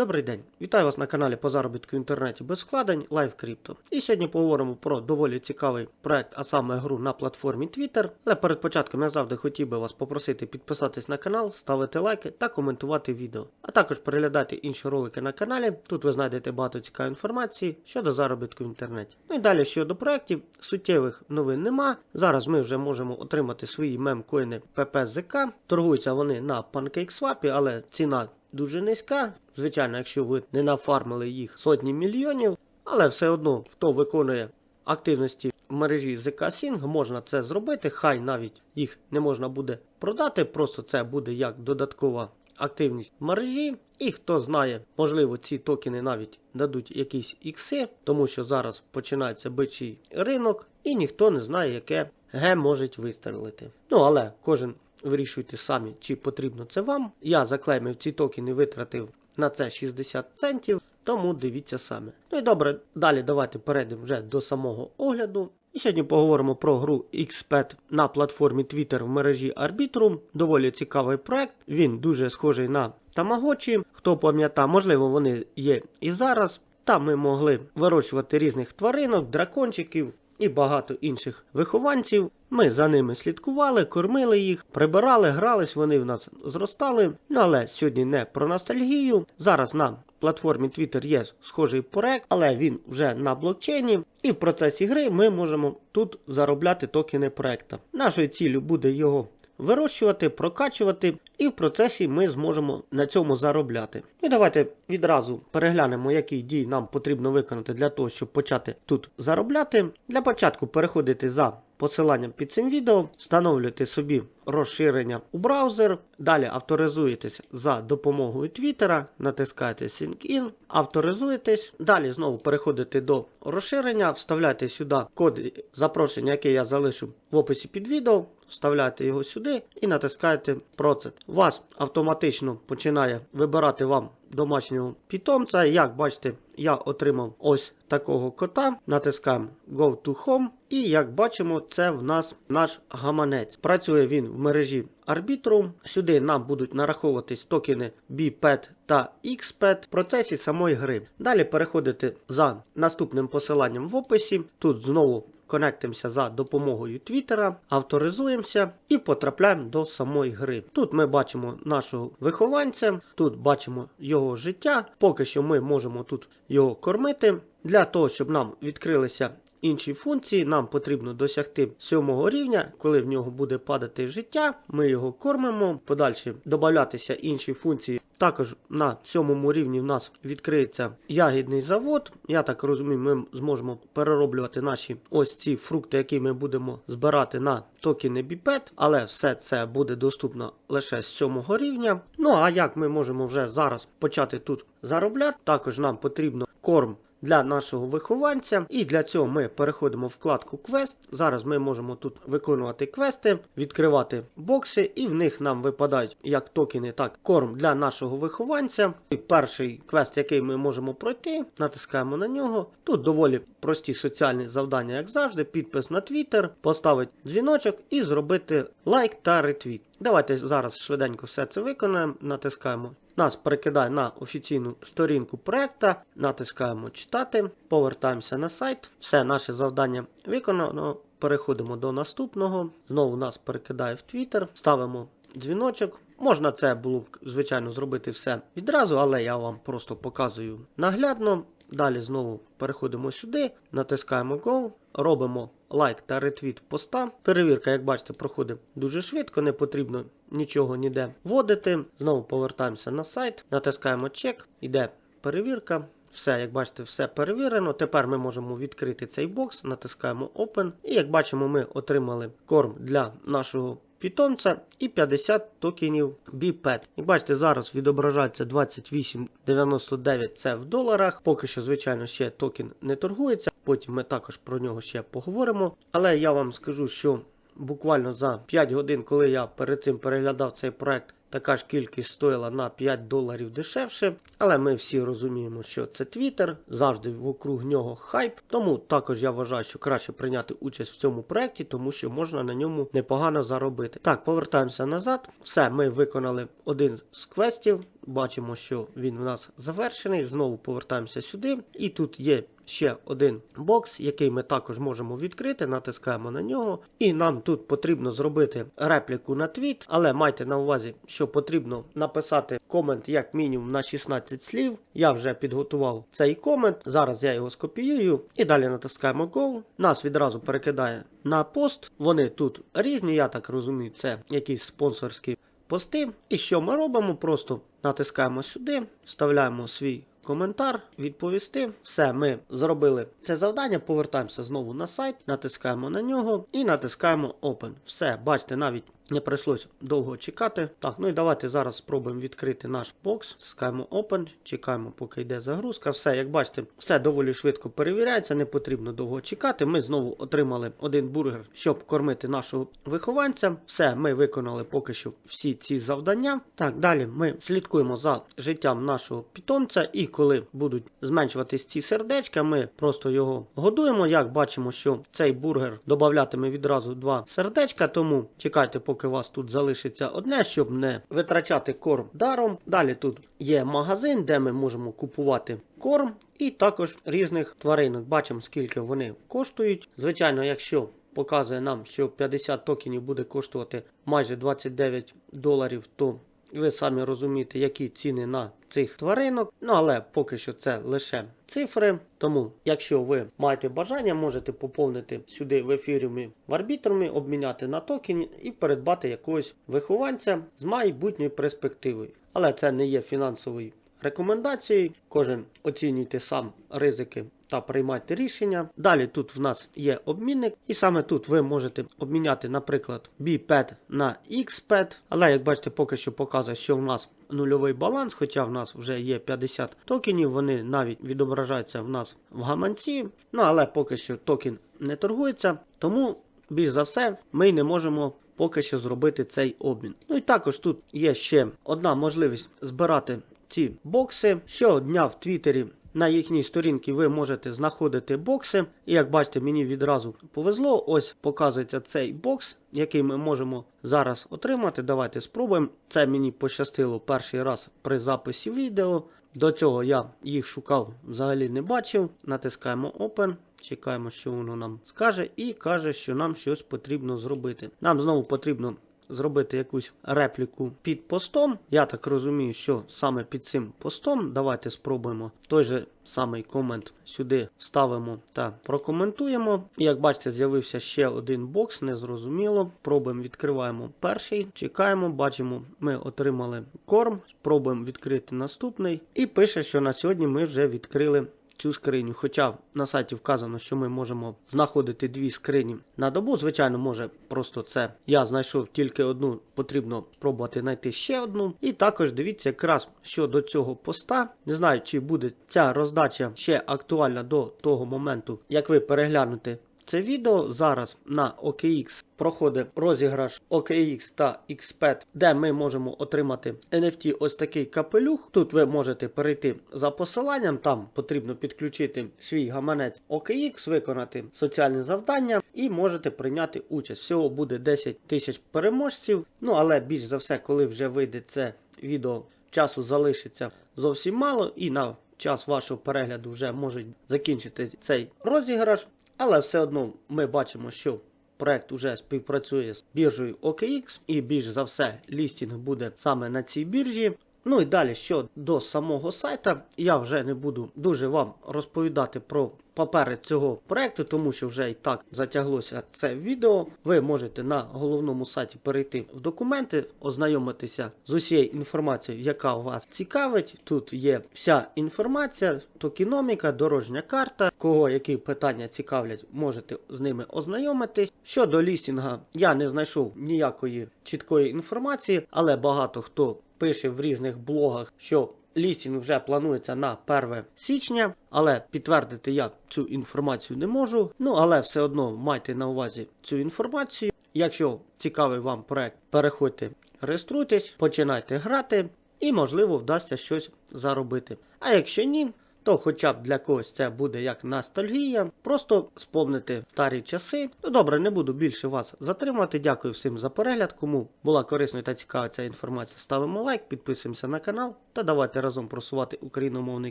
Добрий день! Вітаю вас на каналі по заробітку в інтернеті без вкладень Live Crypto. І сьогодні поговоримо про доволі цікавий проект, а саме гру на платформі Twitter. Але перед початком я завжди хотів би вас попросити підписатись на канал, ставити лайки та коментувати відео. А також переглядати інші ролики на каналі. Тут ви знайдете багато цікавої інформації щодо заробітку в інтернеті. Ну і далі щодо проєктів, суттєвих новин нема. Зараз ми вже можемо отримати свої мемкоїни PPZK. Торгуються вони на PancakeSwap, але ціна дуже низька. Звичайно, якщо ви не нафармили їх сотні мільйонів, але все одно хто виконує активності в мережі ZK Sync, можна це зробити. Хай навіть їх не можна буде продати, просто це буде як додаткова активність в мережі. І хто знає, можливо, ці токени навіть дадуть якісь ікси, тому що зараз починається бичий ринок, і ніхто не знає, яке Г може вистрелити. Ну але кожен вирішуйте самі, чи потрібно це вам. Я заклеймив ці токени, витратив на це 60 центів, тому дивіться самі. Ну і добре, далі давайте перейдемо вже до самого огляду. І сьогодні поговоримо про гру XPET на платформі Twitter в мережі Arbitrum. Доволі цікавий проект. Він дуже схожий на Tamagotchi. Хто пам'ятає, можливо, вони є і зараз. Там ми могли вирощувати різних тваринок, дракончиків і багато інших вихованців. Ми за ними слідкували, кормили їх, прибирали, грались, вони в нас зростали. Ну але сьогодні не про ностальгію. Зараз на платформі Twitter є схожий проект, але він вже на блокчейні. І в процесі гри ми можемо тут заробляти токени проекта. Нашою ціллю буде його вирощувати, прокачувати, і в процесі ми зможемо на цьому заробляти. І давайте відразу переглянемо, які дії нам потрібно виконати для того, щоб почати тут заробляти. Для початку переходите за посиланням під цим відео, встановлюєте собі розширення у браузер, далі авторизуєтесь за допомогою Твіттера, натискаєте Sync In, авторизуєтесь, далі знову переходите до розширення, вставляєте сюди код запрошення, який я залишу в описі під відео. Вставляєте його сюди і натискаєте Process. Вас автоматично починає вибирати вам домашнього питомця. Як бачите, я отримав ось такого кота. Натискаємо Go to Home. І як бачимо, це в нас наш гаманець. Працює він в мережі Arbitrum. Сюди нам будуть нараховуватись токени BPET та XPET в процесі самої гри. Далі переходите за наступним посиланням в описі. Тут знову конектимося за допомогою Твіттера, авторизуємося і потрапляємо до самої гри. Тут ми бачимо нашого вихованця, тут бачимо його життя. Поки що ми можемо тут його кормити. Для того, щоб нам відкрилися інші функції, нам потрібно досягти сьомого рівня, коли в нього буде падати життя. Ми його кормимо. Подальше додатися інші функції. Також на сьомому рівні в нас відкриється ягідний завод. Я так розумію, ми зможемо перероблювати наші ось ці фрукти, які ми будемо збирати на токени біпет, але все це буде доступно лише з сьомого рівня. Ну а як ми можемо вже зараз почати тут заробляти? Також нам потрібно корм для нашого вихованця. І для цього ми переходимо в вкладку квест. Зараз ми можемо тут виконувати квести, відкривати бокси, і в них нам випадають як токени, так корм для нашого вихованця. І перший квест, який ми можемо пройти, натискаємо на нього. Тут доволі прості соціальні завдання, як завжди, підпис на Twitter, поставити дзвіночок і зробити лайк та ретвіт. Давайте зараз швиденько все це виконаємо, натискаємо. Нас перекидає на офіційну сторінку проекта, натискаємо читати, повертаємося на сайт. Все наше завдання виконано. Переходимо до наступного. Знову нас перекидає в Twitter, ставимо дзвіночок. Можна це було б, звичайно, зробити все відразу, але я вам просто показую наглядно. Далі знову переходимо сюди, натискаємо Go, робимо лайк та ретвіт поста. Перевірка, як бачите, проходить дуже швидко, не потрібно нічого ніде вводити. Знову повертаємося на сайт, натискаємо чек, іде перевірка. Все, як бачите, все перевірено. Тепер ми можемо відкрити цей бокс, натискаємо Open. І як бачимо, ми отримали корм для нашого питомця і 50 токенів BPET. І бачите, зараз відображається 28,99 це в доларах. Поки що, звичайно, ще токен не торгується. Потім ми також про нього ще поговоримо. Але я вам скажу, що буквально за 5 годин, коли я перед цим переглядав цей проект, така ж кількість стоїла на 5 доларів дешевше. Але ми всі розуміємо, що це Twitter, завжди вокруг нього хайп. Тому також я вважаю, що краще прийняти участь в цьому проекті, тому що можна на ньому непогано заробити. Так, повертаємося назад. Все, ми виконали один з квестів. Бачимо, що він у нас завершений. Знову повертаємося сюди. І тут є ще один бокс, який ми також можемо відкрити. Натискаємо на нього. І нам тут потрібно зробити репліку на твіт, але майте на увазі, що потрібно написати комент як мінімум на 16 слів. Я вже підготував цей комент. Зараз я його скопіюю і далі натискаємо Go. Нас відразу перекидає на пост. Вони тут різні, я так розумію, це якісь спонсорські пости. І що ми робимо? Просто натискаємо сюди, вставляємо свій коментар, відповісти. Все, ми зробили це завдання. Повертаємося знову на сайт, натискаємо на нього і натискаємо Open. Все, бачите, навіть не прийшлось довго чекати. Так, ну і давайте зараз спробуємо відкрити наш бокс. Стискаємо Open, чекаємо, поки йде загрузка. Все, як бачите, все доволі швидко перевіряється, не потрібно довго чекати. Ми знову отримали один бургер, щоб кормити нашого вихованця. Все, ми виконали поки що всі ці завдання. Так, далі ми слідкуємо за життям нашого питомця, і коли будуть зменшуватись ці сердечка, ми просто його годуємо. Як бачимо, що цей бургер додатиме відразу два сердечка, тому чекайте, поки у вас тут залишиться одне, щоб не витрачати корм даром. Далі тут є магазин, де ми можемо купувати корм, і також різних тваринок. Бачимо, скільки вони коштують. Звичайно, якщо показує нам, що 50 токенів буде коштувати майже 29 доларів, то ви самі розумієте, які ціни на цих тваринок. Ну але поки що це лише цифри. Тому, якщо ви маєте бажання, можете поповнити сюди в ефіріумі в арбітрумі, обміняти на токен і передбати якогось вихованця з майбутньою перспективою. Але це не є фінансовою рекомендацією. Кожен оцінюйте сам ризики та приймайте рішення. Далі тут в нас є обмінник, і саме тут ви можете обміняти, наприклад, BPET на XPET. Але як бачите, поки що показує, що в нас нульовий баланс, хоча в нас вже є 50 токенів, вони навіть відображаються в нас в гаманці. Ну але поки що токен не торгується, тому більш за все ми не можемо. Поки що зробити цей обмін. Ну і також тут є ще одна можливість збирати ці бокси. Щодня в Твіттері на їхній сторінці ви можете знаходити бокси. І як бачите, мені відразу повезло. Ось показується цей бокс, який ми можемо зараз отримати. Давайте спробуємо. Це мені пощастило перший раз при записі відео. До цього я їх шукав, взагалі не бачив. Натискаємо Open. Чекаємо, що воно нам скаже, і каже, що нам щось потрібно зробити. Нам знову потрібно зробити якусь репліку під постом. Я так розумію, що саме під цим постом. Давайте спробуємо той же самий комент сюди вставимо та прокоментуємо. Як бачите, з'явився ще один бокс, незрозуміло. Пробуємо, відкриваємо перший, чекаємо, бачимо, ми отримали корм. Спробуємо відкрити наступний. І пише, що на сьогодні ми вже відкрили цю скриню. Хоча на сайті вказано, що ми можемо знаходити дві скрині на добу. Звичайно, може просто це я знайшов тільки одну, потрібно спробувати знайти ще одну. І також дивіться якраз щодо цього поста. Не знаю, чи буде ця роздача ще актуальна до того моменту, як ви переглянете. Це відео зараз на OKX проходить розіграш OKX та XPET, де ми можемо отримати NFT ось такий капелюх. Тут ви можете перейти за посиланням, там потрібно підключити свій гаманець OKX, виконати соціальне завдання і можете прийняти участь. Всього буде 10 тисяч переможців. Ну але більш за все, коли вже вийде це відео, часу залишиться зовсім мало, і на час вашого перегляду вже може закінчити цей розіграш. Але все одно ми бачимо, що проект уже співпрацює з біржею OKX, і більш за все лістінг буде саме на цій біржі. Ну і далі щодо самого сайта, я вже не буду дуже вам розповідати про папери цього проекту, тому що вже і так затяглося це відео. Ви можете на головному сайті перейти в документи, ознайомитися з усією інформацією, яка вас цікавить. Тут є вся інформація, токеноміка, дорожня карта. Кого які питання цікавлять, можете з ними ознайомитись. Щодо лістінга, я не знайшов ніякої чіткої інформації, але багато хто пише в різних блогах, що лістінг вже планується на 1 січня, але підтвердити я цю інформацію не можу. Ну але все одно майте на увазі цю інформацію. Якщо цікавий вам проект, переходьте, реєструйтесь, починайте грати і, можливо, вдасться щось заробити. А якщо ні, то хоча б для когось це буде як ностальгія, просто сповнити старі часи. Ну добре, не буду більше вас затримувати. Дякую всім за перегляд. Кому була корисна та цікава ця інформація, ставимо лайк, підписуємося на канал та давайте разом просувати україномовний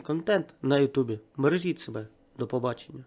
контент на Ютубі. Бережіть себе, до побачення.